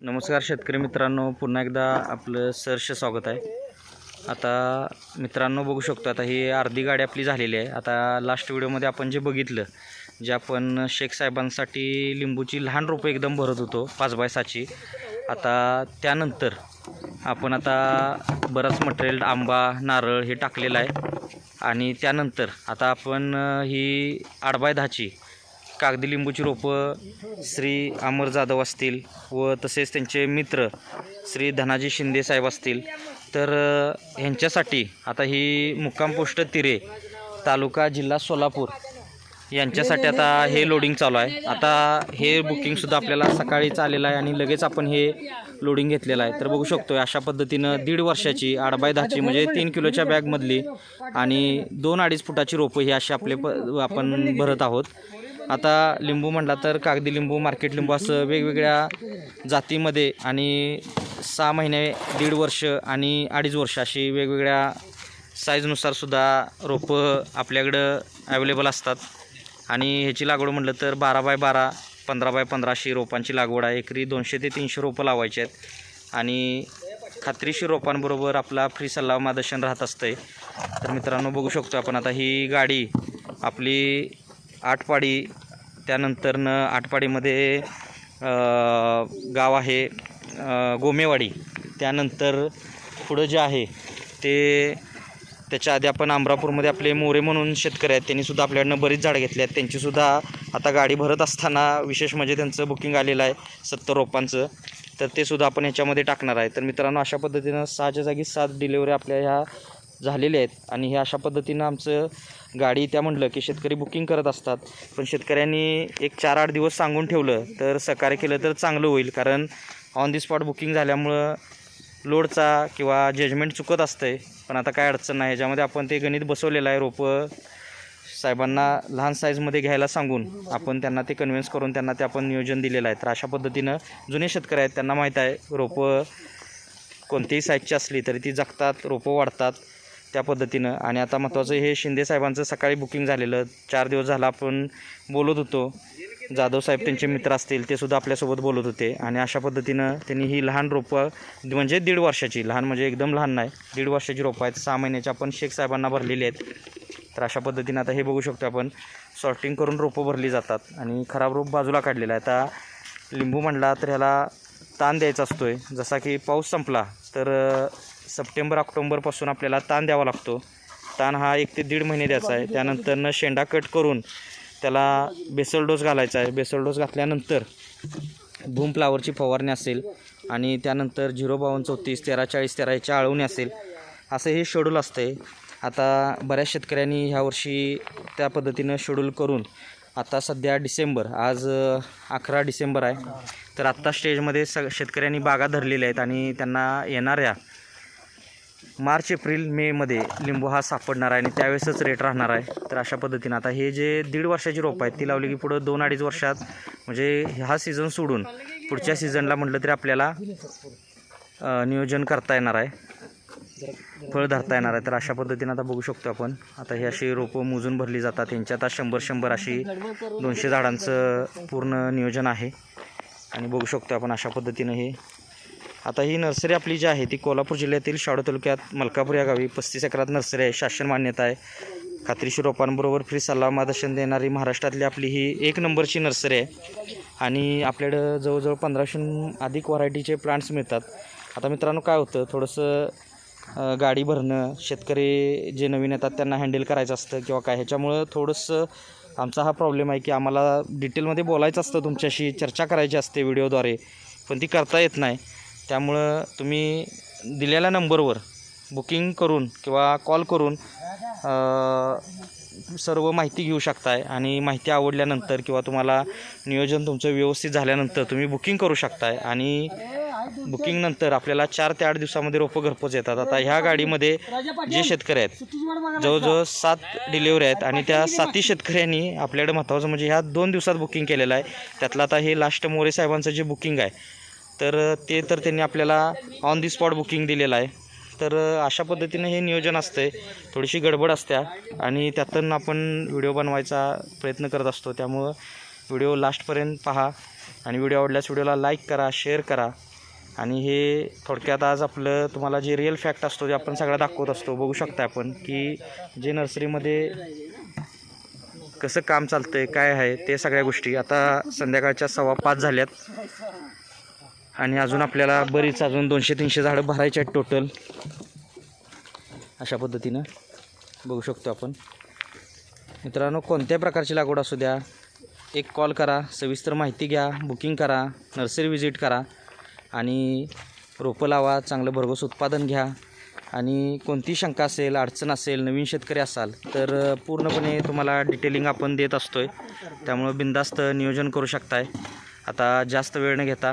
नमस्कार शेतकरी मित्रांनो पुन्हा एकदा आपलं सहर्ष स्वागत आहे. आता मित्रांनो बघू शकतो आता ही अर्धी गाडी आपली झालेली आहे. आता लास्ट व्हिडिओमध्ये आपण जे बघितलं जे आपण शेख साहेबांसाठी लिंबूची लहान रोपं एकदम भरत होतो पाच बाय साची आता त्यानंतर आपण आता बरंच मटेरियल आंबा नारळ हे टाकलेलं आहे. आणि त्यानंतर आता आपण ही आठ बाय दहाची कागदी लिंबूची रोपं श्री अमर जाधव असतील व तसेच त्यांचे मित्र श्री धनाजी शिंदे साहेब असतील. तर ह्यांच्यासाठी आता ही मुक्काम पोस्ट तिरे तालुका जिल्हा सोलापूर यांच्यासाठी आता हे लोडिंग चालू आहे. आता हे बुकिंगसुद्धा आपल्याला सकाळीच आलेलं आहे आणि लगेच आपण हे लोडिंग घेतलेलं आहे. तर बघू शकतो अशा पद्धतीनं दीड वर्षाची आठ बाय दहाची म्हणजे तीन किलोच्या बॅगमधली आणि दोन अडीच फुटाची रोपं ही अशी आपले प आपण भरत आहोत. आता लिंबू म्हटला तर कागदी लिंबू मार्केट लिंबू असं वेगवेगळ्या जातीमध्ये आणि सहा महिने दीड वर्ष आणि अडीच वर्ष अशी वेगवेगळ्या साईजनुसारसुद्धा रोपं आपल्याकडं ॲवेलेबल असतात. आणि ह्याची लागवड म्हटलं तर बारा बाय बारा पंधरा बाय पंधराशी रोपांची लागवड आहे. एकरी दोनशे ते तीनशे रोपं लावायची आहेत. आणि खात्रीशीर रोपांबरोबर आपला फ्री सल्ला मार्गदर्शन राहत असतंय. तर मित्रांनो बघू शकतो आपण आता ही गाडी आपली आठपाडी त्यानंतरनं आटपाडीमध्ये गाव आहे गोमेवाडी. त्यानंतर पुढं जे आहे ते त्याच्या आधी आपण अमरापूरमध्ये आपले मोरे म्हणून शेतकरी आहेत त्यांनीसुद्धा आपल्याकडनं बरीच झाडं घेतली आहेत. त्यांचीसुद्धा आता गाडी भरत असताना विशेष म्हणजे त्यांचं बुकिंग आलेलं आहे सत्तर रोपांचं. तर ते सुद्धा आपण ह्याच्यामध्ये टाकणार आहे. तर मित्रांनो अशा पद्धतीनं सहाच्या जागी सात डिलेवरी आपल्या ह्या झालेले आहेत. आणि हे अशा पद्धतीनं आमचं गाडी त्या म्हटलं की शेतकरी बुकिंग करत असतात. पण शेतकऱ्यांनी एक चार आठ दिवस सांगून ठेवलं तर सहकार्य केलं तर चांगलं होईल. कारण ऑन दी स्पॉट बुकिंग झाल्यामुळं लोडचा किंवा जजमेंट चुकत असतंय. पण आता काय अडचण नाही. ज्यामध्ये आपण ते गणित बसवलेलं आहे. रोपं साहेबांना लहान साईजमध्ये घ्यायला सांगून आपण त्यांना ते कन्व्हिन्स करून त्यांना ते आपण नियोजन दिलेलं आहे. तर अशा पद्धतीनं जुने शेतकरी आहेत त्यांना माहीत आहे रोपं कोणतीही साईजची असली तरी ती जगतात रोपं वाढतात. त्या पद्धतीनं. आणि आता महत्त्वाचं हे शिंदे साहेबांचं सकाळी बुकिंग झालेलं. चार दिवस झाला आपण बोलत होतो. जाधव साहेब त्यांचे मित्र असतील ते सुद्धा आपल्यासोबत बोलत होते. आणि अशा पद्धतीनं त्यांनी ही लहान रोपं म्हणजे दीड वर्षाची लहान म्हणजे एकदम लहान नाही दीड वर्षाची रोपं आहेत. सहा महिन्याची आपण शेख साहेबांना भरलेली आहेत. तर अशा पद्धतीनं आता हे बघू शकतो आपण. सॉर्टिंग करून रोपं भरली जातात. आणि खराब रोप बाजूला काढलेला आहे. आता लिंबू म्हणला तर ह्याला ताण द्यायचा असतो आहे जसा की पाऊस संपला तर सप्टेंबर ऑक्टोंबरपासून आपल्याला ताण द्यावा लागतो. ताण हा एक ते दीड महिने द्यायचा आहे. त्यानंतरनं शेंडा कट करून त्याला बेसल डोस घालायचा आहे. बेसल डोस घातल्यानंतर भूम फ्लावरची फवारणी असेल आणि त्यानंतर झिरो बावन्न चौतीस तेरा चाळीस तेरा याच्या आळवणी असेल असं हे शेड्यूल असते आता बऱ्याच शेतकऱ्यांनी ह्यावर्षी त्या पद्धतीनं शेड्यूल करून आता सध्या डिसेंबर आज अकरा डिसेंबर आहे. तर आत्ता स्टेजमध्ये सग शेतकऱ्यांनी बागा धरलेल्या आहेत आणि त्यांना येणाऱ्या मार्च एप्रिल मेमध्ये लिंबू हा सापडणार आहे आणि त्यावेळेसच रेट राहणार आहे. तर अशा पद्धतीनं आता हे जे दीड वर्षाची रोपं आहेत ती लावली की पुढं दोन अडीच वर्षात म्हणजे हा सीझन सोडून पुढच्या सीझनला म्हटलं तरी आपल्याला नियोजन करता येणार आहे. फळ धरता येणार आहे. तर अशा पद्धतीनं आता बघू शकतो आपण. आता ही अशी रोपं मोजून भरली जातात. यांच्यात आता शंभर शंभर अशी दोनशे झाडांचं पूर्ण नियोजन आहे. आणि बघू शकतो आपण अशा पद्धतीनं हे आता ही नर्सरी आपली जी आहे ती कोल्हापूर जिल्ह्यातील शाडू तालुक्यात मलकापूर या गावी पस्तीस एकरात नर्सरी आहे. शासन मान्यता आहे. खात्रीशीर रोपांबरोबर फ्री सल्ला मार्गदर्शन देणारी महाराष्ट्रातली आपली ही एक नंबरची नर्सरी आहे. आणि आपल्याकडं जवळजवळ पंधराशेहून अधिक व्हरायटीचे प्लांट्स मिळतात. आता मित्रांनो काय होतं थोडंसं गाडी भरणं शेतकरी जे नवीन येतात त्यांना हँडल करायचं असतं किंवा काय. ह्याच्यामुळं थोडंसं आमचा हा प्रॉब्लेम आहे की आम्हाला डिटेलमध्ये बोलायचं असतं तुमच्याशी चर्चा करायची असते व्हिडिओद्वारे. पण ती करता येत नाही. त्यामुळं तुम्ही दिलेल्या नंबरवर बुकिंग करून किंवा कॉल करून सर्व माहिती घेऊ शकताय आणि माहिती आवडल्यानंतर किंवा तुम्हाला नियोजन तुमचं व्यवस्थित झाल्यानंतर तुम्ही बुकिंग करू शकताय आणि बुकिंगनंतर आपल्याला चार ते आठ दिवसामध्ये रोपं घरपोच येतात. आता ह्या गाडीमध्ये जे शेतकरी आहेत जवळजवळ सात डिलेवरी आहेत आणि त्या साती शेतकऱ्यांनी आपल्याकडे महत्त्वाचं म्हणजे ह्या दोन दिवसात बुकिंग केलेलं आहे. त्यातलं आता हे लास्ट मोरे साहेबांचं जे बुकिंग आहे तर ते तर त्यांनी आपल्याला ऑन दी स्पॉट बुकिंग दिलेलं आहे. तर अशा पद्धतीने हे नियोजन असते थोडीशी गडबड असत्या आणि त्यातून आपण व्हिडिओ बनवायचा प्रयत्न करत असतो. त्यामुळं व्हिडिओ लास्टपर्यंत पहा आणि व्हिडिओ आवडल्यास व्हिडिओला लाईक करा शेअर करा. आणि हे थोडक्यात आज आपलं तुम्हाला जे रिअल फॅक्ट असतो जे आपण सगळा दाखवत असतो बघू शकता आपण की जे नर्सरीमध्ये कसं काम चालतं आहे काय आहे ते सगळ्या गोष्टी आता संध्याकाळच्या सव्वा पाच झाल्यात. आणि अजून आपल्याला बरीच अजून दोनशे तीनशे झाडं भरायचे आहेत टोटल अशा पद्धतीनं बघू शकतो आपण. मित्रांनो कोणत्याही प्रकारची लागवड असू द्या एक कॉल करा सविस्तर माहिती घ्या बुकिंग करा नर्सरी व्हिजिट करा आणि रोपं लावा चांगलं भरघोस उत्पादन घ्या. आणि कोणती शंका असेल अडचण असेल नवीन शेतकरी असाल तर पूर्णपणे तुम्हाला डिटेलिंग आपण देत असतो आहे त्यामुळं बिंदास्त नियोजन करू शकताय. आता जास्त वेळ न घेता